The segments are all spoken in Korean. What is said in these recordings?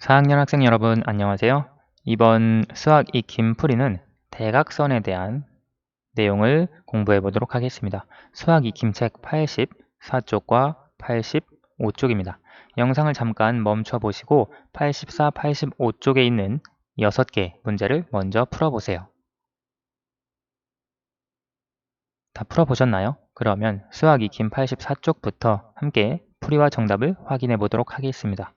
4학년 학생 여러분 안녕하세요. 이번 수학 익힘 풀이는 대각선에 대한 내용을 공부해 보도록 하겠습니다. 수학 익힘 책 84쪽과 85쪽입니다. 영상을 잠깐 멈춰 보시고 84, 85쪽에 있는 6개 문제를 먼저 풀어보세요. 다 풀어보셨나요? 그러면 수학 익힘 84쪽부터 함께 풀이와 정답을 확인해 보도록 하겠습니다.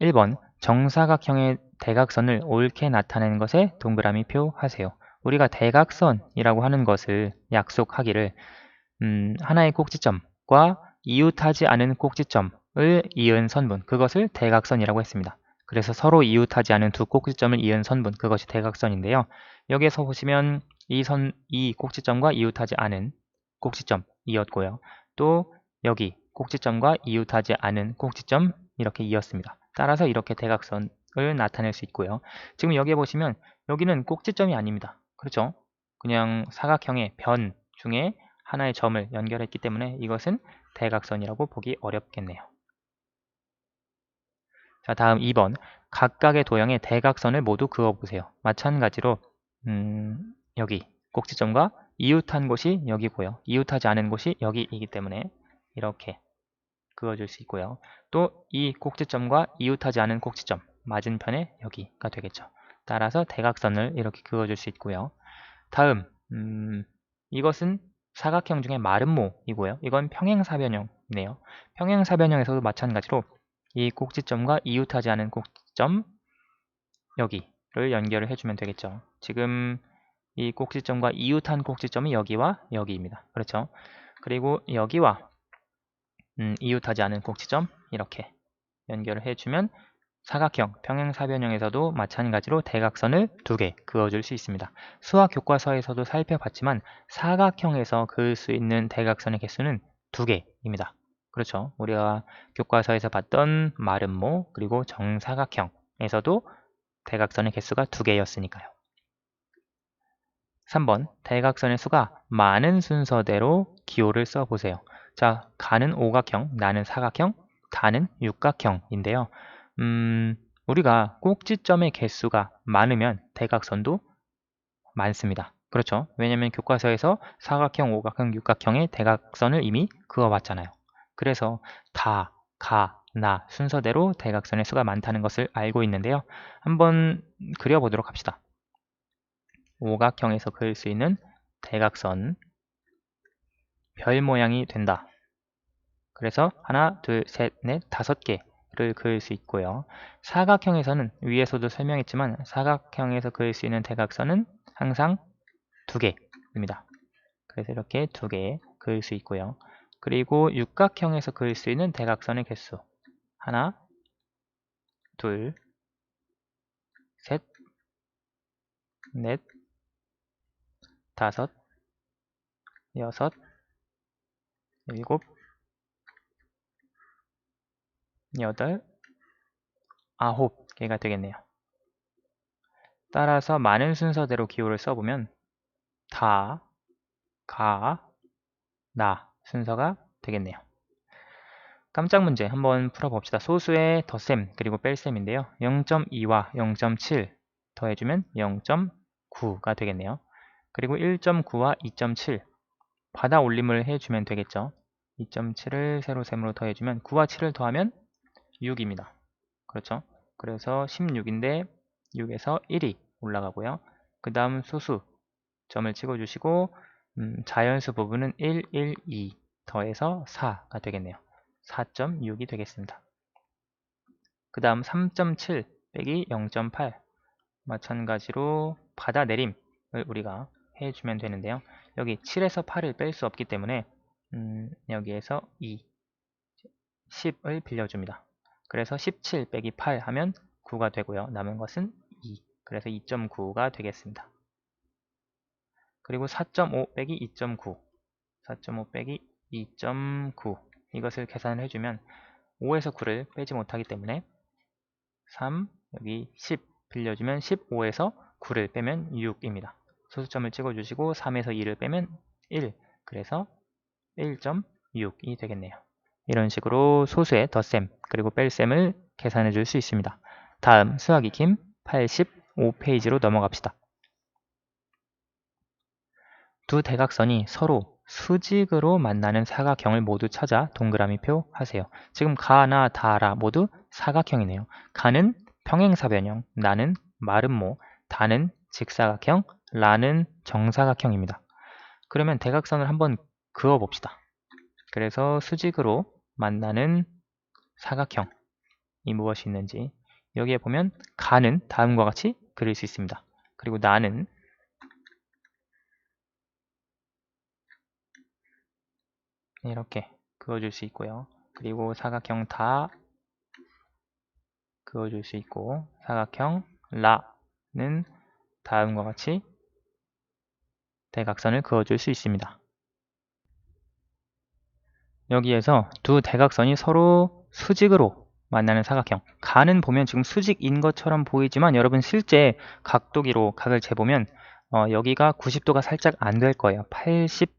1번 정사각형의 대각선을 옳게 나타내는 것에 동그라미 표 하세요. 우리가 대각선이라고 하는 것을 약속하기를 음, 하나의 꼭지점과 이웃하지 않은 꼭지점을 이은 선분 그것을 대각선이라고 했습니다. 그래서 서로 이웃하지 않은 두 꼭지점을 이은 선분 그것이 대각선인데요. 여기에서 보시면 이 선, 이 꼭지점과 이웃하지 않은 꼭지점 이었고요. 또 여기 꼭지점과 이웃하지 않은 꼭지점 이렇게 이었습니다. 따라서 이렇게 대각선을 나타낼 수 있고요. 지금 여기에 보시면 여기는 꼭지점이 아닙니다. 그렇죠? 그냥 사각형의 변 중에 하나의 점을 연결했기 때문에 이것은 대각선이라고 보기 어렵겠네요. 자 다음 2번 각각의 도형의 대각선을 모두 그어보세요. 마찬가지로 음, 여기 꼭지점과 이웃한 곳이 여기고요. 이웃하지 않은 곳이 여기이기 때문에 이렇게 그어줄 수 있고요. 또 이 꼭지점과 이웃하지 않은 꼭지점 맞은편에 여기가 되겠죠. 따라서 대각선을 이렇게 그어줄 수 있고요. 다음 음, 이것은 사각형 중에 마름모이고요. 이건 평행사변형이네요. 평행사변형에서도 마찬가지로 이 꼭지점과 이웃하지 않은 꼭지점 여기를 연결을 해주면 되겠죠. 지금 이 꼭지점과 이웃한 꼭지점이 여기와 여기입니다. 그렇죠? 그리고 여기와 음, 이웃하지 않은 꼭지점 이렇게 연결을 해주면 사각형, 평행사변형에서도 마찬가지로 대각선을 두 개 그어줄 수 있습니다. 수학 교과서에서도 살펴봤지만 사각형에서 그을 수 있는 대각선의 개수는 두 개입니다. 그렇죠. 우리가 교과서에서 봤던 마름모 그리고 정사각형에서도 대각선의 개수가 두 개였으니까요. 3번 대각선의 수가 많은 순서대로 기호를 써보세요. 자, 가는 오각형, 나는 사각형, 다는 육각형인데요. 음, 우리가 꼭지점의 개수가 많으면 대각선도 많습니다. 그렇죠. 왜냐하면 교과서에서 사각형, 오각형, 육각형의 대각선을 이미 그어봤잖아요. 그래서 다, 가, 나 순서대로 대각선의 수가 많다는 것을 알고 있는데요. 한번 그려보도록 합시다. 오각형에서 그릴 수 있는 대각선 별 모양이 된다. 그래서 하나, 둘, 셋, 넷, 다섯 개를 그릴 수 있고요. 사각형에서는 위에서도 설명했지만 사각형에서 그릴 수 있는 대각선은 항상 두 개입니다. 그래서 이렇게 두 개 그릴 수 있고요. 그리고 육각형에서 그릴 수 있는 대각선의 개수 하나, 둘, 셋, 넷, 다섯, 여섯, 일곱, 여덟, 아홉 개가 되겠네요. 따라서 많은 순서대로 기호를 써보면 다, 가, 나 순서가 되겠네요. 깜짝 문제 한번 풀어봅시다. 소수의 덧셈 그리고 뺄셈인데요. 0.2와 0.7 더해주면 0.9가 되겠네요. 그리고 1.9와 2.7 받아 올림을 해주면 되겠죠. 2.7을 세로셈으로 더해주면 9와 7을 더하면 6입니다. 그렇죠? 그래서 16인데 6에서 1이 올라가고요. 그 다음 소수 점을 찍어주시고 음, 자연수 부분은 1, 1, 2 더해서 4가 되겠네요. 4.6이 되겠습니다. 그 다음 3.7 빼기 0.8 마찬가지로 받아내림을 우리가 해주면 되는데요. 여기 7에서 8을 뺄 수 없기 때문에 음, 여기에서 2, 10을 빌려줍니다. 그래서 17 빼기 8 하면 9가 되고요. 남은 것은 2. 그래서 2.9가 되겠습니다. 그리고 4.5 빼기 2.9 4.5 빼기 2.9 이것을 계산을 해주면 5에서 9를 빼지 못하기 때문에 3 여기 10 빌려주면 15에서 9를 빼면 6입니다. 소수점을 찍어주시고 3에서 2를 빼면 1 그래서 1.6이 되겠네요. 이런 식으로 소수의 덧셈 그리고 뺄셈을 계산해 줄 수 있습니다. 다음 수학 익힘 85페이지로 넘어갑시다. 두 대각선이 서로 수직으로 만나는 사각형을 모두 찾아 동그라미 표 하세요. 지금 가나 다라 모두 사각형이네요. 가는 평행사변형, 나는 마름모, 다는 직사각형, 라는 정사각형입니다. 그러면 대각선을 한번 그어봅시다. 그래서 수직으로 만나는 사각형이 무엇이 있는지 여기에 보면 가는 다음과 같이 그릴 수 있습니다. 그리고 나는 이렇게 그어줄 수 있고요. 그리고 사각형 다 그어줄 수 있고 사각형 라는 다음과 같이 대각선을 그어줄 수 있습니다. 여기에서 두 대각선이 서로 수직으로 만나는 사각형. 가는 보면 지금 수직인 것처럼 보이지만 여러분 실제 각도기로 각을 재보면 어, 여기가 90도가 살짝 안 될 거예요. 80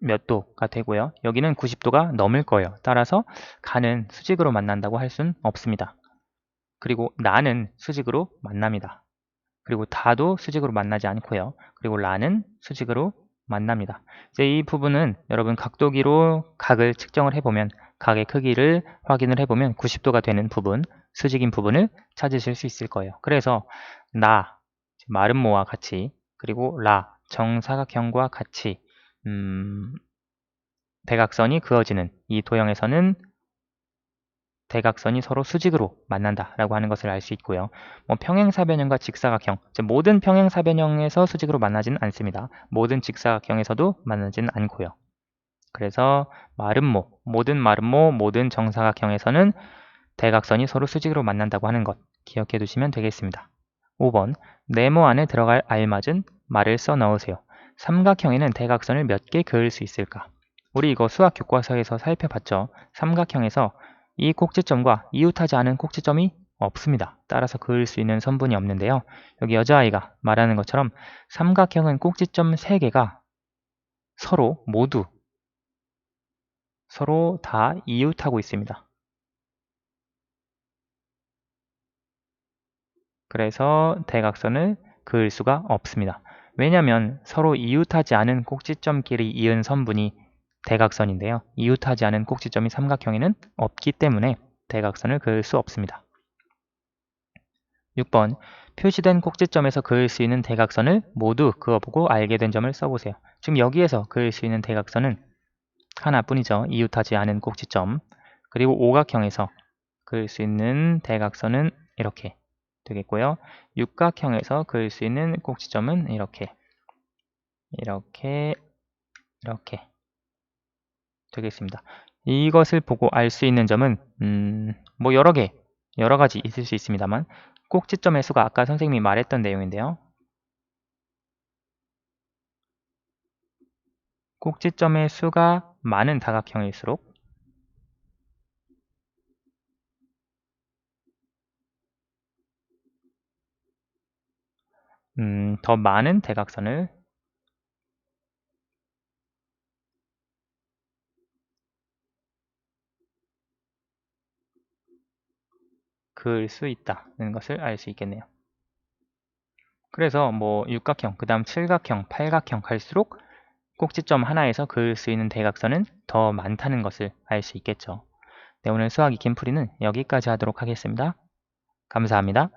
몇 도가 되고요. 여기는 90도가 넘을 거예요. 따라서 가는 수직으로 만난다고 할 수는 없습니다. 그리고 나는 수직으로 만납니다. 그리고 다도 수직으로 만나지 않고요. 그리고 라는 수직으로 만납니다 이제 이 부분은 여러분 각도기로 각을 측정을 해보면 각의 크기를 확인을 해보면 90도가 되는 부분, 수직인 부분을 찾으실 수 있을 거예요. 그래서 나, 마름모와 같이 그리고 라, 정사각형과 같이 음, 대각선이 그어지는 이 도형에서는 대각선이 서로 수직으로 만난다라고 하는 것을 알 수 있고요. 뭐 평행사변형과 직사각형, 모든 평행사변형에서 수직으로 만나지는 않습니다. 모든 직사각형에서도 만나지는 않고요. 그래서 마름모, 모든 마름모, 모든 정사각형에서는 대각선이 서로 수직으로 만난다고 하는 것 기억해 두시면 되겠습니다. 5번 네모 안에 들어갈 알맞은 말을 써 넣으세요. 삼각형에는 대각선을 몇 개 그을 수 있을까? 우리 이거 수학 교과서에서 살펴봤죠. 삼각형에서 이 꼭지점과 이웃하지 않은 꼭지점이 없습니다. 따라서 그을 수 있는 선분이 없는데요. 여기 여자아이가 말하는 것처럼 삼각형은 꼭지점 3개가 서로 모두 서로 다 이웃하고 있습니다. 그래서 대각선을 그을 수가 없습니다. 왜냐하면 서로 이웃하지 않은 꼭지점끼리 이은 선분이 대각선인데요. 이웃하지 않은 꼭지점이 삼각형에는 없기 때문에 대각선을 그을 수 없습니다. 6번 표시된 꼭지점에서 그을 수 있는 대각선을 모두 그어보고 알게 된 점을 써보세요. 지금 여기에서 그을 수 있는 대각선은 하나뿐이죠. 이웃하지 않은 꼭지점. 그리고 오각형에서 그을 수 있는 대각선은 이렇게 되겠고요. 육각형에서 그을 수 있는 꼭지점은 이렇게 이렇게 이렇게 되겠습니다. 이것을 보고 알 수 있는 점은 음, 뭐 여러 개, 여러 가지 있을 수 있습니다만 꼭지점의 수가 아까 선생님이 말했던 내용인데요. 꼭지점의 수가 많은 다각형일수록 음, 더 많은 대각선을 그을 수 있다는 것을 알 수 있겠네요. 그래서 뭐 육각형, 그 다음 칠각형, 팔각형 갈수록 꼭지점 하나에서 그을 수 있는 대각선은 더 많다는 것을 알 수 있겠죠. 네, 오늘 수학 익힌 풀이는 여기까지 하도록 하겠습니다. 감사합니다.